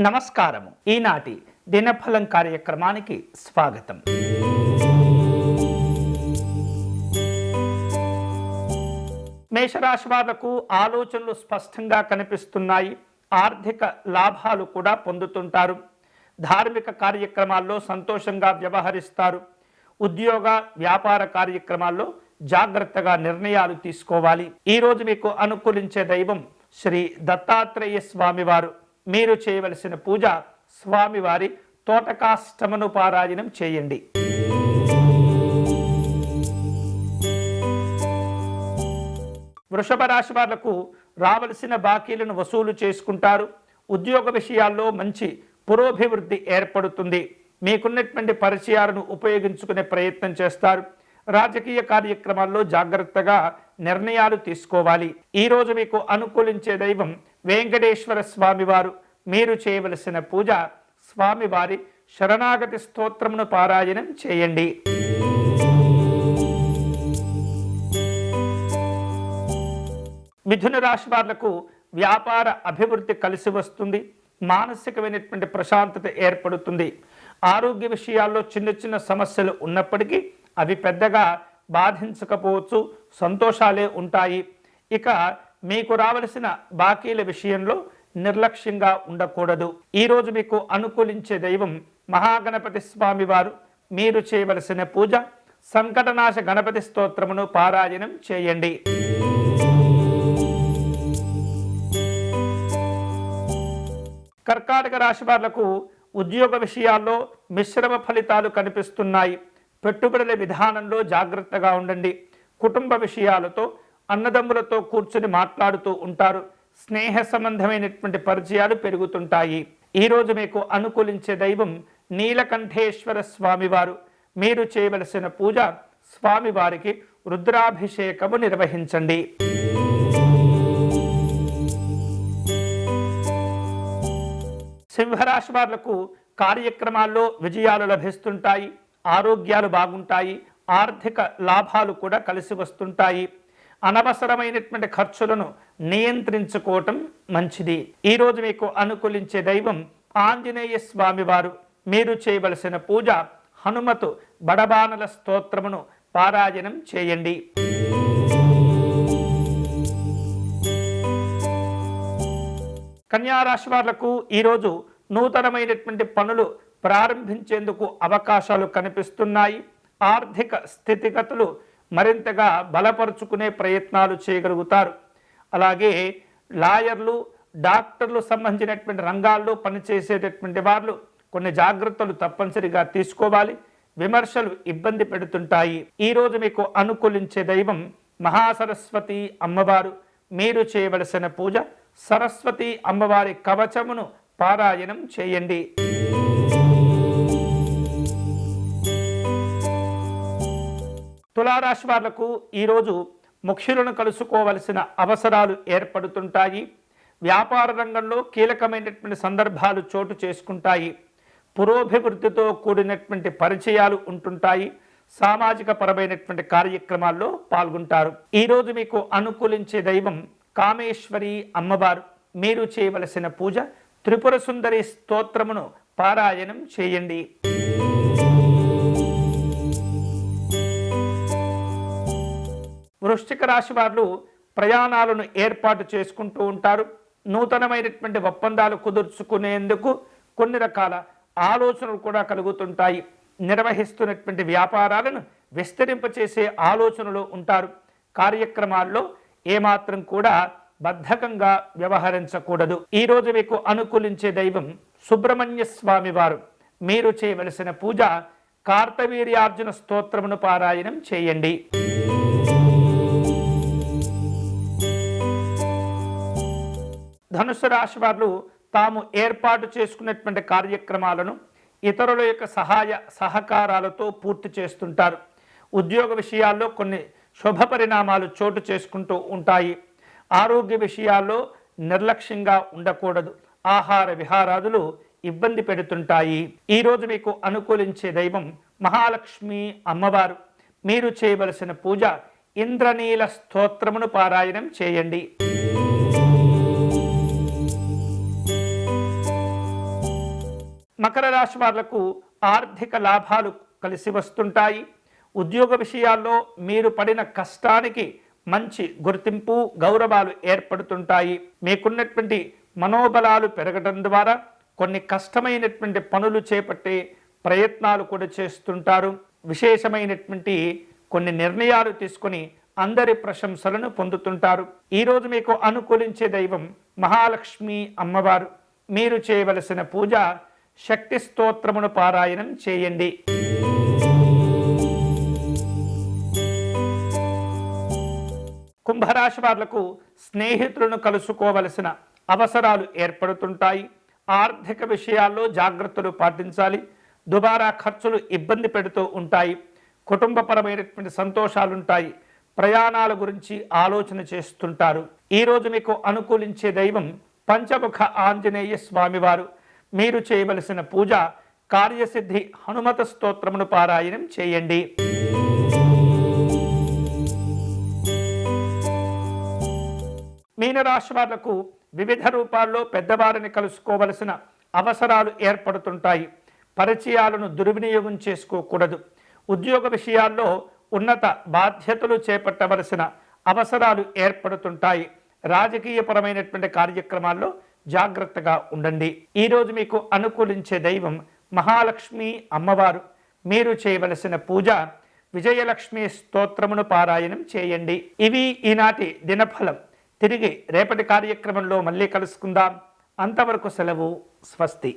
నమస్కారము. ఈనాటి దినఫలం కార్యక్రమానికి స్వాగతం. మేషరాశి వాళ్ళకు ఆలోచనలు స్పష్టంగా కనిపిస్తున్నాయి. ఆర్థిక లాభాలు కూడా పొందుతుంటారు. ధార్మిక కార్యక్రమాల్లో సంతోషంగా వ్యవహరిస్తారు. ఉద్యోగ వ్యాపార కార్యక్రమాల్లో జాగ్రత్తగా నిర్ణయాలు తీసుకోవాలి. ఈ రోజు మీకు అనుకూలించే దైవం శ్రీ దత్తాత్రేయ స్వామివారు. మీరు చేయవలసిన పూజ స్వామివారి తోటకాష్టమను పారాయణం చేయండి. వృషభ రాశి వాళ్ళకు రావలసిన బాకీలను వసూలు చేసుకుంటారు. ఉద్యోగ విషయాల్లో మంచి పురోభివృద్ధి ఏర్పడుతుంది. మీకున్నటువంటి పరిచయాలను ఉపయోగించుకునే ప్రయత్నం చేస్తారు. రాజకీయ కార్యక్రమాల్లో జాగ్రత్తగా నిర్ణయాలు తీసుకోవాలి. ఈరోజు మీకు అనుకూలించే దైవం వెంకటేశ్వర స్వామివారు మీరు చేయవలసిన పూజ స్వామివారి శరణాగతి స్తోత్రమును పారాయణం చేయండి. మిథున రాశి వాళ్ళకు వ్యాపార అభివృద్ధి కలిసి వస్తుంది. మానసికమైనటువంటి ప్రశాంతత ఏర్పడుతుంది. ఆరోగ్య విషయాల్లో చిన్న చిన్న సమస్యలు ఉన్నప్పటికీ అవి పెద్దగా బాధించకపోవచ్చు సంతోషాలే ఉంటాయి. ఇక మీకు రావలసిన బాకీల విషయంలో నిర్లక్ష్యంగా ఉండకూడదు. ఈరోజు మీకు అనుకూలించే దైవం మహాగణపతి స్వామి వారు. మీరు చేయవలసిన పూజ సంకటనాశ గణపతి స్తోత్రమును పారాయణం చేయండి. కర్కాటక రాశి వాళ్ళకు ఉద్యోగ విషయాల్లో మిశ్రమ ఫలితాలు కనిపిస్తున్నాయి. పెట్టుబడుల విధానంలో జాగ్రత్తగా ఉండండి. కుటుంబ విషయాలతో అన్నదమ్ములతో కూర్చుని మాట్లాడుతూ ఉంటారు. స్నేహ సంబంధమైనటువంటి పరిచయాలు పెరుగుతుంటాయి. ఈరోజు మీకు అనుకూలించే దైవం నీలకంఠేశ్వర స్వామివారు. మీరు చేయవలసిన పూజ స్వామివారికి రుద్రాభిషేకము నిర్వహించండి. సింహరాశి వారులకు కార్యక్రమాల్లో విజయాలు లభిస్తుంటాయి. ఆరోగ్యాలు బాగుంటాయి. ఆర్థిక లాభాలు కూడా కలిసి వస్తుంటాయి. అనవసరమైనటువంటి ఖర్చులను నియంత్రించుకోవటం మంచిది. ఈరోజు మీకు అనుకూలించే దైవం ఆంజనేయ స్వామివారు మీరు చేయవలసిన పూజ హనుమతు బడబానల స్తోత్రమును పారాయణం చేయండి. కన్యారాశి వాళ్ళకు ఈరోజు నూతనమైనటువంటి పనులు ప్రారంభించేందుకు అవకాశాలు కనిపిస్తున్నాయి. ఆర్థిక స్థితిగతులు మరింతగా బలపరుచుకునే ప్రయత్నాలు చేయగలుగుతారు. అలాగే లాయర్లు డాక్టర్లు సంబంధించినటువంటి రంగాల్లో పనిచేసేటటువంటి వాళ్ళు కొన్ని జాగ్రత్తలు తప్పనిసరిగా తీసుకోవాలి. విమర్శలు ఇబ్బంది పెడుతుంటాయి. ఈరోజు మీకు అనుకూలించే దైవం మహాసరస్వతి అమ్మవారు. మీరు చేయవలసిన పూజ సరస్వతి అమ్మవారి కవచమును పారాయణం చేయండి. తులారాశి వాళ్ళకు ఈరోజు ముఖ్యులను కలుసుకోవలసిన అవసరాలు ఏర్పడుతుంటాయి. వ్యాపార రంగంలో కీలకమైనటువంటి సందర్భాలు చోటు చేసుకుంటాయి. పురోభివృద్ధితో కూడినటువంటి పరిచయాలు ఉంటుంటాయి. సామాజిక పరమైనటువంటి కార్యక్రమాల్లో పాల్గొంటారు. ఈరోజు మీకు అనుకూలించే దైవం కామేశ్వరి అమ్మవారు. మీరు చేయవలసిన పూజ త్రిపుర సుందరి స్తోత్రమును పారాయణం చేయండి. వృశ్చిక రాశి వారు ప్రయాణాలను ఏర్పాటు చేసుకుంటూ ఉంటారు. నూతనమైనటువంటి ఒప్పందాలు కుదుర్చుకునేందుకు కొన్ని రకాల ఆలోచనలు కూడా కలుగుతుంటాయి. నిర్వహిస్తున్నటువంటి వ్యాపారాలను విస్తరింపచేసే ఆలోచనలు ఉంటారు. కార్యక్రమాల్లో ఏమాత్రం కూడా బద్ధకంగా వ్యవహరించకూడదు. ఈరోజు మీకు అనుకూలించే దైవం సుబ్రహ్మణ్య స్వామి వారు. మీరు చేయవలసిన పూజ కార్తవీర్యార్జున స్తోత్రమును పారాయణం చేయండి. ధనుసు రాశి వాళ్ళు తాము ఏర్పాటు చేసుకున్నటువంటి కార్యక్రమాలను ఇతరుల యొక్క సహాయ సహకారాలతో పూర్తి చేస్తుంటారు. ఉద్యోగ విషయాల్లో కొన్ని శుభ పరిణామాలు చోటు చేసుకుంటూ ఉంటాయి. ఆరోగ్య విషయాల్లో నిర్లక్ష్యంగా ఉండకూడదు. ఆహార విహారాదులు ఇబ్బంది పెడుతుంటాయి. ఈరోజు మీకు అనుకూలించే దైవం మహాలక్ష్మి అమ్మవారు. మీరు చేయవలసిన పూజ ఇంద్రనీల స్తోత్రమును పారాయణం చేయండి. మకర రాశి వాళ్ళకు ఆర్థిక లాభాలు కలిసి వస్తుంటాయి. ఉద్యోగ విషయాల్లో మీరు పడిన కష్టానికి మంచి గుర్తింపు గౌరవాలు ఏర్పడుతుంటాయి. మీకున్నటువంటి మనోబలాలు పెరగడం ద్వారా కొన్ని కష్టమైనటువంటి పనులు చేపట్టే ప్రయత్నాలు కూడా చేస్తుంటారు. విశేషమైనటువంటి కొన్ని నిర్ణయాలు తీసుకొని అందరి ప్రశంసలను పొందుతుంటారు. ఈరోజు మీకు అనుకూలించే దైవం మహాలక్ష్మి అమ్మవారు. మీరు చేయవలసిన పూజ శక్తి స్తోత్రమును పారాయణం చేయండి. కుంభరాశి వాళ్ళకు స్నేహితులను కలుసుకోవలసిన అవసరాలు ఏర్పడుతుంటాయి. ఆర్థిక విషయాల్లో జాగ్రత్తలు పాటించాలి. దుబారా ఖర్చులు ఇబ్బంది పెడుతూ ఉంటాయి. కుటుంబపరమైనటువంటి సంతోషాలుంటాయి. ప్రయాణాల గురించి ఆలోచన చేస్తుంటారు. ఈరోజు మీకు అనుకూలించే దైవం పంచముఖ ఆంజనేయ స్వామివారు. మీరు చేయవలసిన పూజ కార్యసిద్ధి హనుమత స్తోత్రమును పారాయణం చేయండి. మీనరాశి వాళ్ళకు వివిధ రూపాల్లో పెద్దవారిని కలుసుకోవలసిన అవసరాలు ఏర్పడుతుంటాయి. పరిచయాలను దుర్వినియోగం చేసుకోకూడదు. ఉద్యోగ విషయాల్లో ఉన్నత బాధ్యతలు చేపట్టవలసిన అవసరాలు ఏర్పడుతుంటాయి. రాజకీయపరమైనటువంటి కార్యక్రమాల్లో జాగ్రత్తగా ఉండండి. ఈరోజు మీకు అనుకూలించే దైవం మహాలక్ష్మి అమ్మవారు. మీరు చేయవలసిన పూజ విజయలక్ష్మి స్తోత్రమును పారాయణం చేయండి. ఇవి ఈనాటి దినఫలం. తిరిగి రేపటి కార్యక్రమంలో మళ్ళీ కలుసుకుందాం. అంతవరకు సెలవు. స్వస్తి.